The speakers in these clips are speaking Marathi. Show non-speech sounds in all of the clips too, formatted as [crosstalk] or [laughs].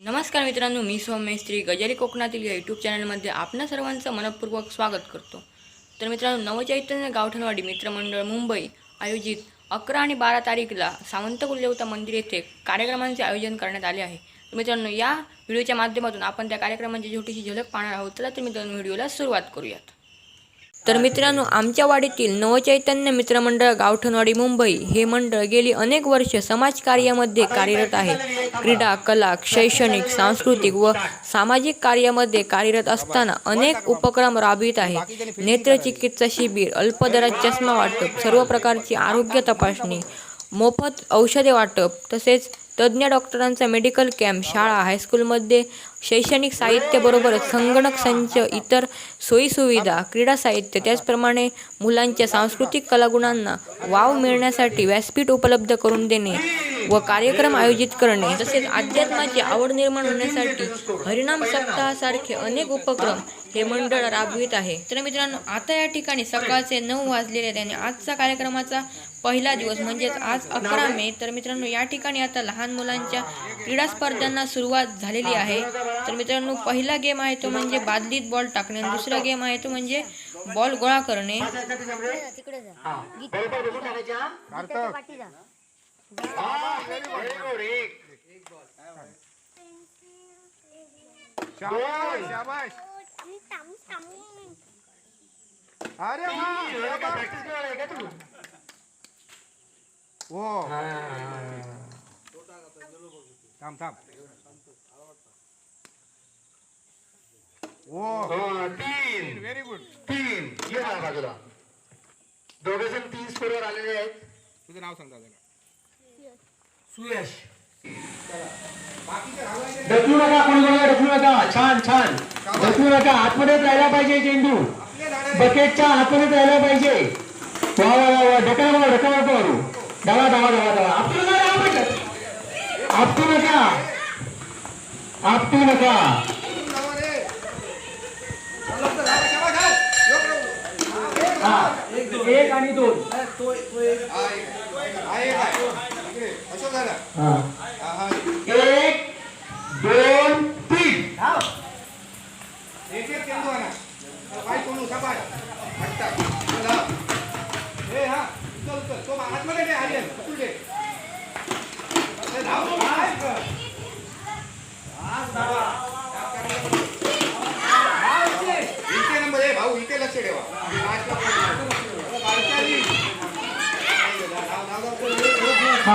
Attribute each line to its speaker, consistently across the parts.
Speaker 1: नमस्कार मित्रांनो मी सौम्य श्री गजाली कोकणातील या यूट्यूब चॅनलमध्ये आपणा सर्वांचं मनपूर्वक स्वागत करतो. तर मित्रांनो नवचैतन्य गावठणवाडी मित्रमंडळ मुंबई आयोजित अकरा आणि बारा तारीखला सावंत कुलदेवता मंदिर येथे कार्यक्रमांचे आयोजन करण्यात आले आहे. तर मित्रांनो या व्हिडिओच्या माध्यमातून आपण त्या कार्यक्रमांची छोटीशी झलक पाहणार आहोत. चला तर मित्रांनो व्हिडिओला सुरुवात करूयात. तर मित्रांनो आमच्या वाडीतील नवचैतन्य मित्रमंडळ गावठणवाडी मुंबई हे मंडळ गेली अनेक वर्ष समाजकार्यामध्ये कार्यरत आहे. क्रीडा कला शैक्षणिक सांस्कृतिक व सामाजिक कार्यामध्ये कार्यरत असताना अनेक उपक्रम राबवित आहे. नेत्रचिकित्सा शिबिर अल्पदरात चष्मा वाटप सर्व प्रकारची आरोग्य तपासणी मोफत औषधे वाटप तसेच तज्ज्ञ डॉक्टरांचा मेडिकल कॅम्प शाळा हायस्कूलमध्ये शैक्षणिक साहित्याबरोबरच संगणक संच इतर सोयीसुविधा क्रीडा साहित्य त्याचप्रमाणे मुलांच्या सांस्कृतिक कलागुणांना वाव मिळण्यासाठी व्यासपीठ उपलब्ध करून देणे व कार्यक्रम आयोजित करणे तसेच अध्यात्माची आवड निर्माण होण्यासाठी हरिणाम सप्ताहासारखे अनेक उपक्रम हे मंडळ राबवित आहे. तर मित्रांनो आता या ठिकाणी सकाळचे नऊ वाजलेले आहेत आणि आजचा कार्यक्रमाचा पहिला दिवस म्हणजेच आज अकरा मे. तर मित्रांनो या ठिकाणी आता लहान मुलांच्या क्रीडा स्पर्धांना सुरुवात झालेली आहे. तर मित्रांनो पहिला गेम आहे तो म्हणजे बादलीत बॉल टाकणे आणि दुसरा गेम आहे तो म्हणजे बॉल गोळा करणे.
Speaker 2: अरे ओ थांब थांब. ओ
Speaker 3: तीन.
Speaker 2: व्हेरी गुड
Speaker 3: तीन. ये ना बाजूला. दोघे जण तीन स्कोरवर आलेले आहेत.
Speaker 2: तुझं नाव सांग दादा
Speaker 3: सुयश. ढकलू नका कोणी कोणाला ढकलू नका. छान छान. ढकलू नका. आतमध्येच राहायला पाहिजे चेंडू. बकेटच्या आतमध्येच राहायला पाहिजे. वा वा वा वा. ढकल नको ढकल नको मारू धावा धावा धावा धावा. आपटू नका. आपटू नका. आपटू नका. हा एक आणि दोन.
Speaker 2: असं झालं
Speaker 3: हा
Speaker 2: हा, हा.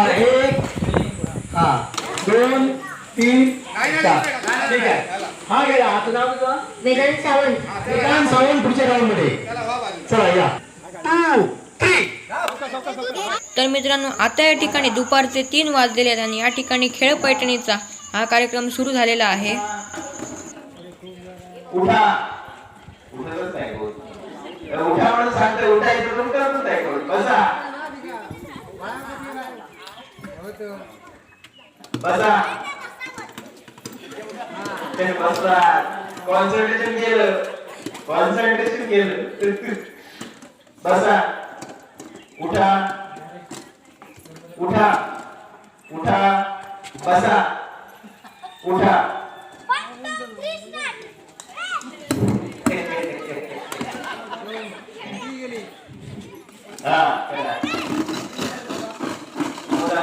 Speaker 3: एक
Speaker 2: हा
Speaker 3: दोन तीन चार. ठीक आहे. हा गेला. आता नाव तुझं
Speaker 4: वेदांत सावंत.
Speaker 3: विक्रांत सावंत पुढच्या
Speaker 2: चला
Speaker 3: या. टू थ्री
Speaker 1: तर मित्रांनो आता या ठिकाणी दुपारचे तीन वाजलेले आहेत आणि या ठिकाणी खेळ पैठणीचा हा कार्यक्रम सुरू झालेला आहे.
Speaker 5: उठा उठतच नाही कोण. तर उठा म्हणून सांगतो उठायचं पण करतच नाही कोण. बसा बसा. ते बसला कॉन्सन्ट्रेशन केलं. कॉन्सन्ट्रेशन केलं. बसा. उठा. उठा. उठा. बसा. उठा हा करा. बोला.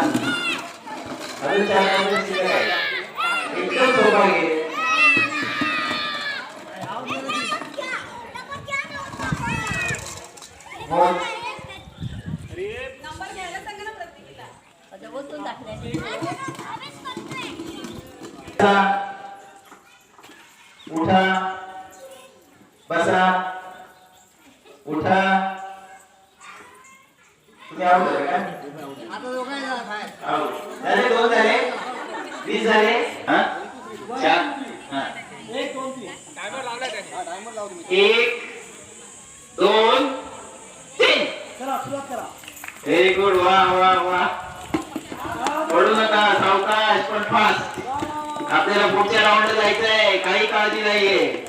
Speaker 5: अजून चार मिनिटं शिल्लक आहे. एकदम सोपा आहे. बोल. बसा. उठा बसा उठा तुम्ही आऊट झाले का आऊट. झाले दोन झाले वीस झाले हा? चार हा. एक दोन तीन व्हेरी गुड वा वा वा पडू नका सावकाश पण फास्ट आपल्याला पुढच्या राऊंड जायचंय काही काळजी नाहीये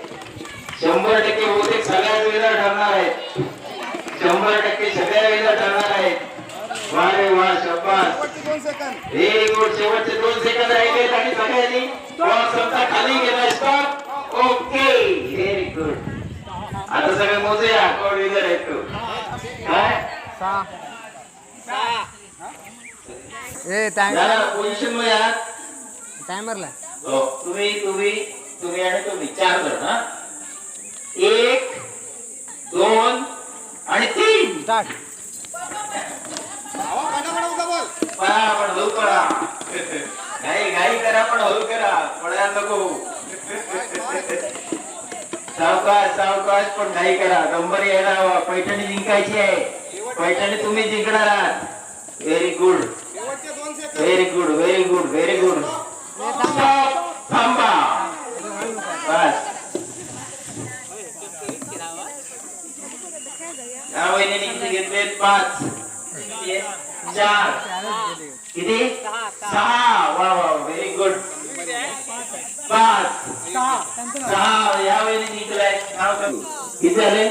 Speaker 5: शंभर टक्के बहुतेक सगळ्याच वेळा ठरणार आहेत शंभर टक्के सगळ्या वेळेला ठरणार आहेत वा रे वा
Speaker 2: सेकंद
Speaker 5: व्हेरी गुड शेवटचे दोन सेकंद राहिले आणि सगळ्यांनी बॉल समजा खाली गेला. स्टॉप ओके व्हेरी गुड आता सगळे मोजूया. कोण विनर आहे तो? काय?
Speaker 2: ए टाइम
Speaker 5: पोझिशनमध्ये आहात?
Speaker 2: टायमरला
Speaker 5: हो, तुम्ही तुम्ही तुम्ही आणि तुम्ही. चार जण हा? एक दोन आणि तीन.
Speaker 2: स्टार्ट अहो पटापट उठा बॉल
Speaker 5: पळा पण हळू पळा. घाई घाई करा पण हळू करा. पळायला नको. सावकाश सावकाश पण घाई करा. नंबर यायला हवा पैठणी जिंकायची आहे. पैठणी तुम्ही जिंकणार आहात. Very good very good very good very good थांबा. बस. या वहिनीने किती घेतले पाच. चार. किती? सहा वा वा व्हेरी गुड पाच. सहा. या वहिनी जिंकलाय नाव किती झाले?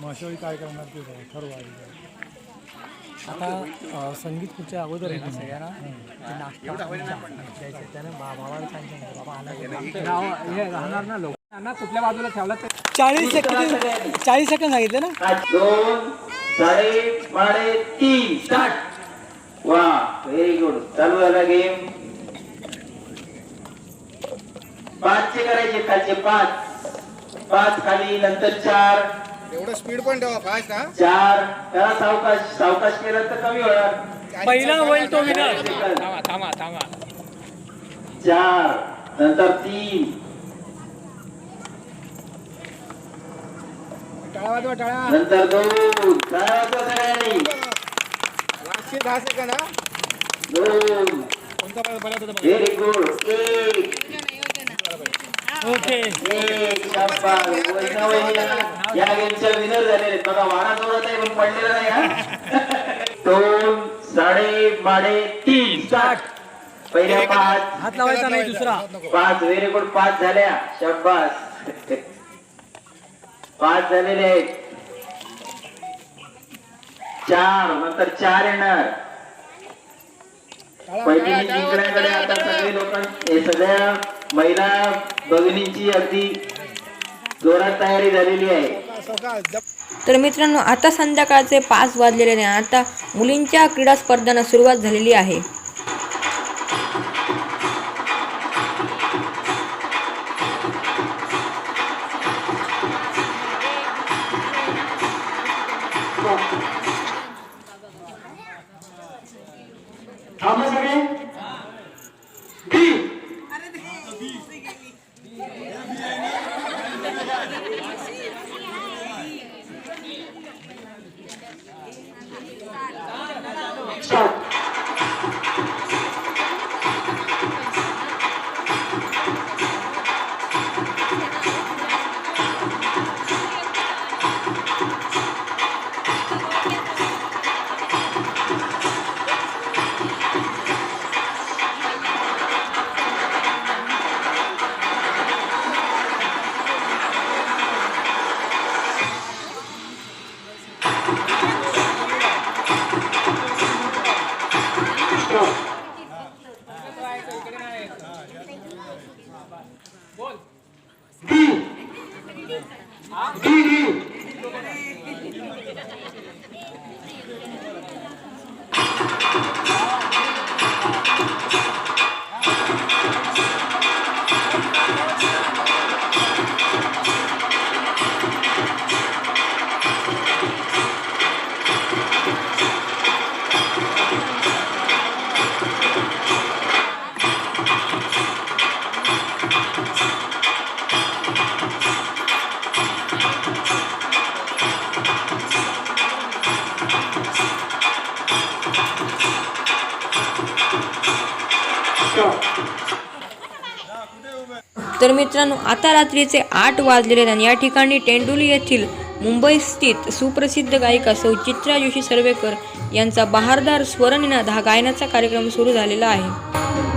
Speaker 6: माशावळी काय करणार ते ठरवा आता संगीत खुर्च्या अगोदर आहे ना सगळ्यांना? नाश्ता द्यायचं त्यानं भावाला सांगितलं बाबा आला हे राहणार ना लोक. ना कुठल्या बाजूला ठेवला चाळीस सेकंद चाळीस सेकंद सांगितले ना?
Speaker 5: दोन. साडे पाडे तीन स्टार्ट वा व्हेरी गुड चालू झाला गेम पाचचे करायचे खालचे पाच. पाच खाली नंतर चार.
Speaker 2: एवढं स्पीड पण ठेवा फास्ट हा.
Speaker 5: चार. त्याला सावकाश सावकाश केलं तर कमी होणार.
Speaker 6: पहिला होईल तो विनर. थांबा थांबा थांबा
Speaker 5: चार. नंतर तीन
Speaker 2: टाळा वाजवा टाळा
Speaker 5: नंतर दोन काय होतं सगळ्यांनी
Speaker 2: लास्टचे दहा सेकंद हा.
Speaker 5: दोन.
Speaker 2: कोणता बऱ्याच होता
Speaker 5: व्हेरी गुड एक.
Speaker 6: ओके.
Speaker 5: एक. शाबास. वैष्णव वहिनीला या गेमच्या विनर झालेले आहेत. बघा वारा जोरात आहे पण पडलेला नाही हा. [laughs] दोन साडे माडे तीन. स्टार्ट पहिल्या पाच.
Speaker 6: हात लावायचा नाही दुसरा.
Speaker 5: पाच. व्हेरी गुड पाच झाल्या. शाबास [laughs] पाच झालेले आहेत. चार नंतर चार येणार. पैठणी जिंकण्याकडे आता सगळे लोक सगळ्या महिला भगिनींची अगदी जोरात तयारी झालेली आहे.
Speaker 1: तर मित्रांनो आता संध्याकाळचे पाच वाजलेले नाही आता मुलींच्या क्रीडा स्पर्धांना सुरुवात झालेली आहे. मित्रांनो आता रात्रीचे आठ वाजलेले आहेत आणि या ठिकाणी टेंडुली येथील मुंबई स्थित सुप्रसिद्ध गायिका सौ चित्रा जोशी सर्वेकर यांचा बहारदार स्वरनिनाद हा गायनाचा कार्यक्रम सुरू झालेला आहे.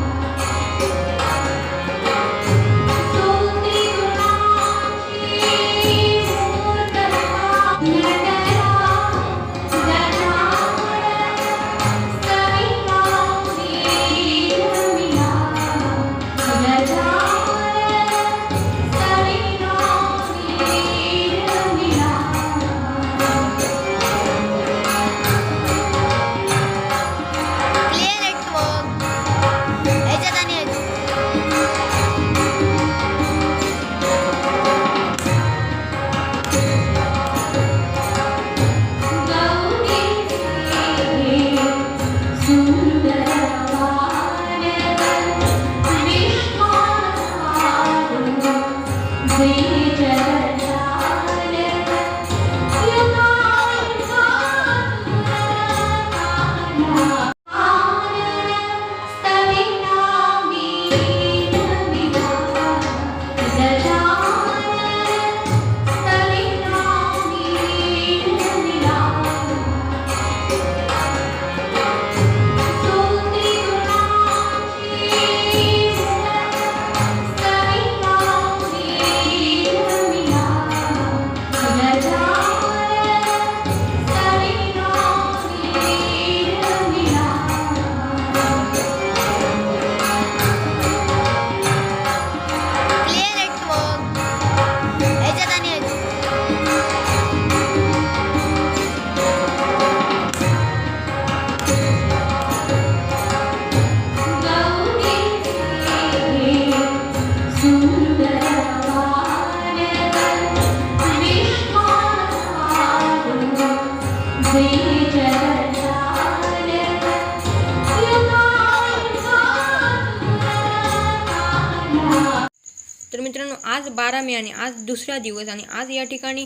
Speaker 4: मित्रांनो आज
Speaker 1: बारा मे आणि आज दुसरा दिवस आणि आज या ठिकाणी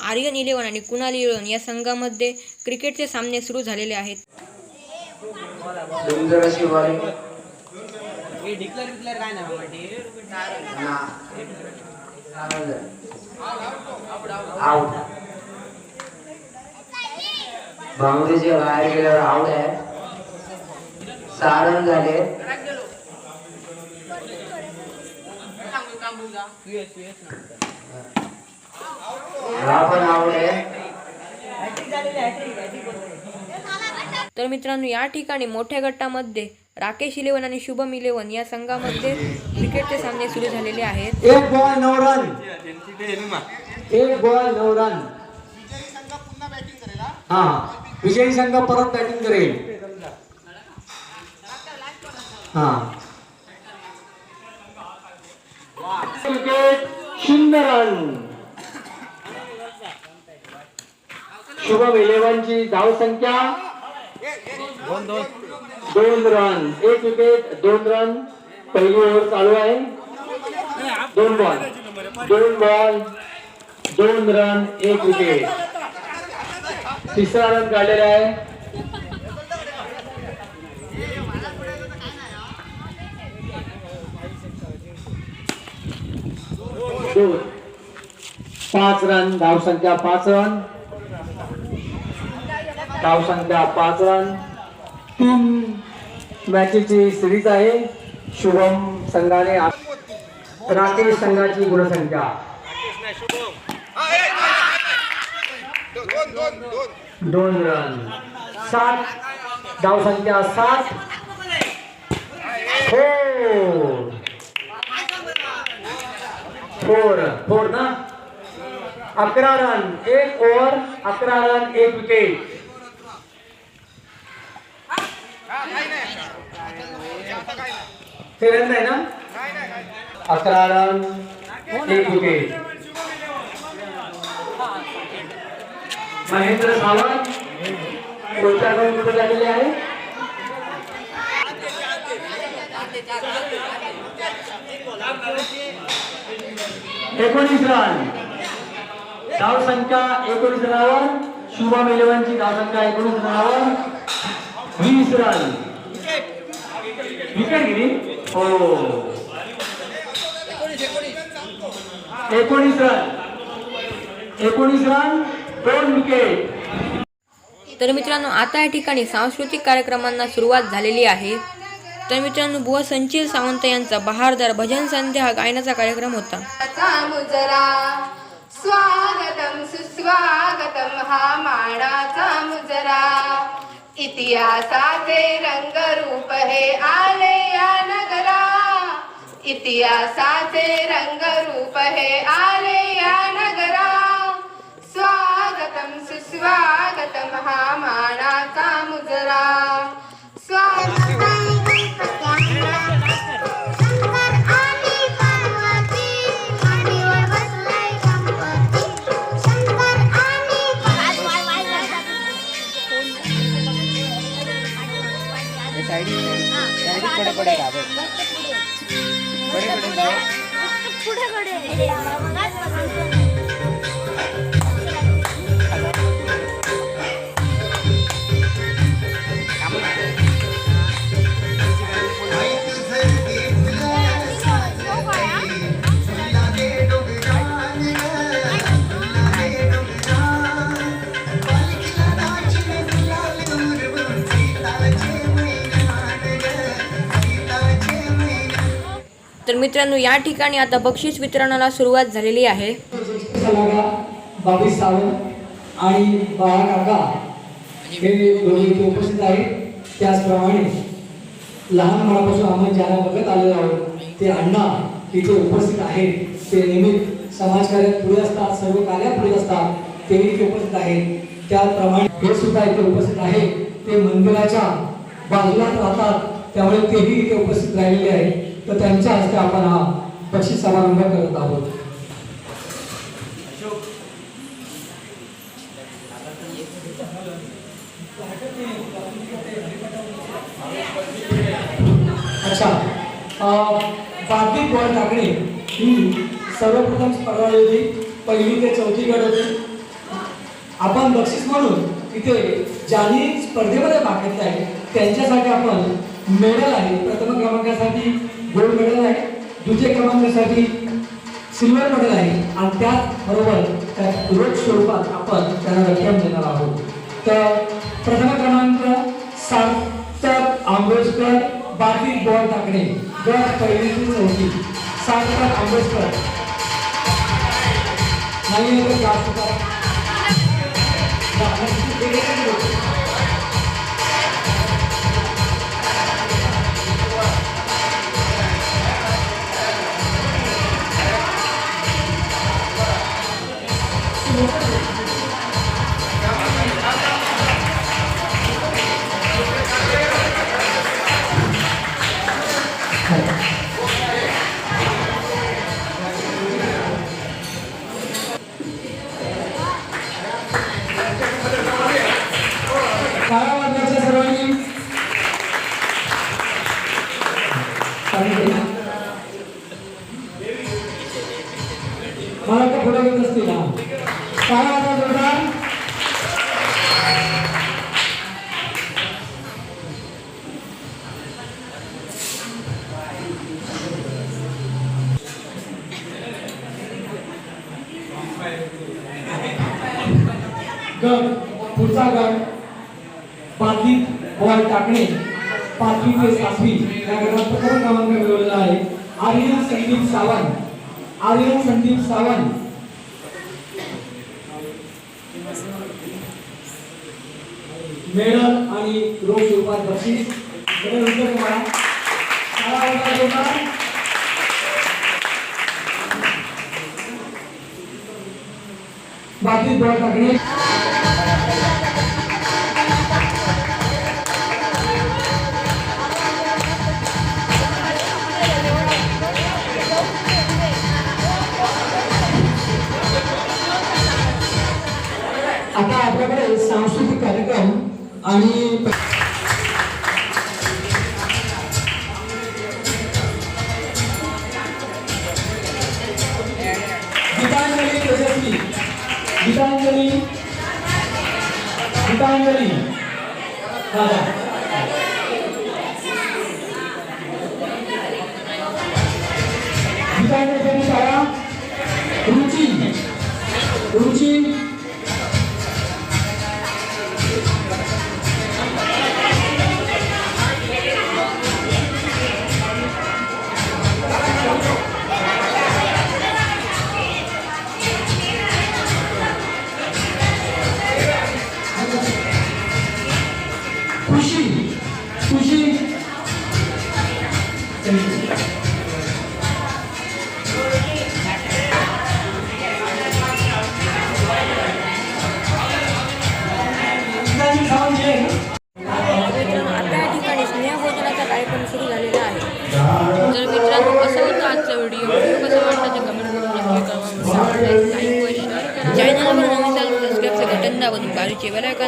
Speaker 1: आर्यन इलेवन आणि कुणाल इलेवन या संघामध्ये क्रिकेटचे सामने सुरू झालेले आहेत.
Speaker 5: सुंदर अशी बॉलिंग आउट बाउंड्रीच्या बाहेर गेल्यावर आउट आहे. सहा रन झाले. हा. पण आउट आहे.
Speaker 1: तर मित्रांनो या ठिकाणी मोठ्या गटामध्ये राकेश इलेवन आणि शुभम इलेवन या संघामध्ये क्रिकेटचे सामने सुरू झालेले आहेत.
Speaker 3: एक बॉल नऊ रन. एक बॉल नऊ रन. हा विजयी संघ परत बॅटिंग करेल. हा. विकेट शून्य रन. शुभम इलेव्हनची धाव संख्या. दोन. दोन रन एक विकेट दोन रन पहिली ओव्हर चालू आहे. दोन बॉल दोन बॉल दोन रन एक विकेट तिसरा रन काढलेला आहे. दोन. पाच रन धावसंख्या पाच रन धावसंख्या पाच रन तीन मॅचेसची सिरीज आहे. शुभम संघाने रात्री राकेश संघाची गुणसंख्या.
Speaker 2: दोन दोन
Speaker 3: रन सात. धाव संख्या सात. फोर. फोर. फोर ना? अकरा रन एक ओव्हर अकरा रन एक विकेट ते नाही ना? अकरा रन एक विकेट महेंद्र सावंत कोणत्या रन कुठे झालेले आहे? एकोणीस रन. धाव संख्या एकोणीस रनावर शुभम इलेव्हनची धाव संख्या एकोणीस रनावर. वीस रन विकेट गेली हो. एकोणीस रन एकोणीस रन दोन विकेट
Speaker 1: तर मित्रांनो आता या ठिकाणी सांस्कृतिक कार्यक्रमांना सुरुवात झालेली आहे. तर मित्रांनो बुवा संचिल सावंत यांचा बहारदार भजन संध्या हा गायनाचा कार्यक्रम होता.
Speaker 7: स्वागतम सुस्वागतम हा मानाचा मुजरा. इतिहासाचे रंगरूप हे आले या नगरा. इतिहासाचे रंगरूप हे आले या नगरा. स्वागतम सुस्वागतम हा मानाचा मुजरा. स्वागतम
Speaker 1: तर मित्रांनो या ठिकाणी आता बक्षीस वितरणाला सुरुवात झालेली आहे.
Speaker 3: बावीस सावंत आणि बाळा काका हे दोन्ही इथे उपस्थित आहेत. त्याचप्रमाणे लहान लहानपणापासून आम्ही ज्याला बघत आलेलो आहोत ते अण्णा इथे उपस्थित आहेत. ते नेहमी समाजकार्यात पुढे असतात सर्व कार्यात पुढे असतात. तेही इथे उपस्थित आहेत. त्याप्रमाणे हे सुद्धा इथे उपस्थित आहेत ते मंदिराच्या बाजूलाच राहतात. त्यामुळे तेही इथे उपस्थित राहिलेले आहेत. तर त्यांच्या हस्ते आपण हा बक्षीस समारंभ करत आहोत. अच्छा अं, बादली टाकणे ही
Speaker 6: सर्वप्रथम स्पर्धा होती पहिली ते चौथी गट होते. आपण बक्षीस म्हणून इथे ज्यांनी स्पर्धेमध्ये भाग घेतला आहे त्यांच्यासाठी आपण मेडल आहे. प्रथम क्रमांकासाठी गोल्ड मेडल आहे द्वितीय क्रमांकासाठी सिल्वर मेडल आहे. आणि त्याचबरोबर त्या रोख स्वरूपात आपण त्यांना रक्कम देणार आहोत. तर प्रथम क्रमांक सार्थक आंबेडकर बाकी बॉल टाकणे गट पहिली ते चौथी. सार्थक आंबेडकर. नाही मला तर पुढे घेत असतील हा. काय आता जोरदार? गट पुढचा गट बाधित बॉल टाकणे. पाचवी ते सातवी या गटात प्रथम क्रमांक मिळवलेला आहे. आर्यन संदीप सावंत. आर्यन संदीप सावंत. मेडल आणि रोग स्वरूपात बक्षीस. मेडल तुम्हाला. टाकणे. सांस्कृतिक कार्यक्रम आणि गीतांजली तेजस्वी गीतांजली. गीतांजली. दादा गीतांजली शाळा. रुची. रुची.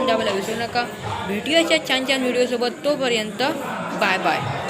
Speaker 1: दाबायला विसरू नका. भेटूया छान छान व्हिडिओसोबत तोपर्यंत बाय बाय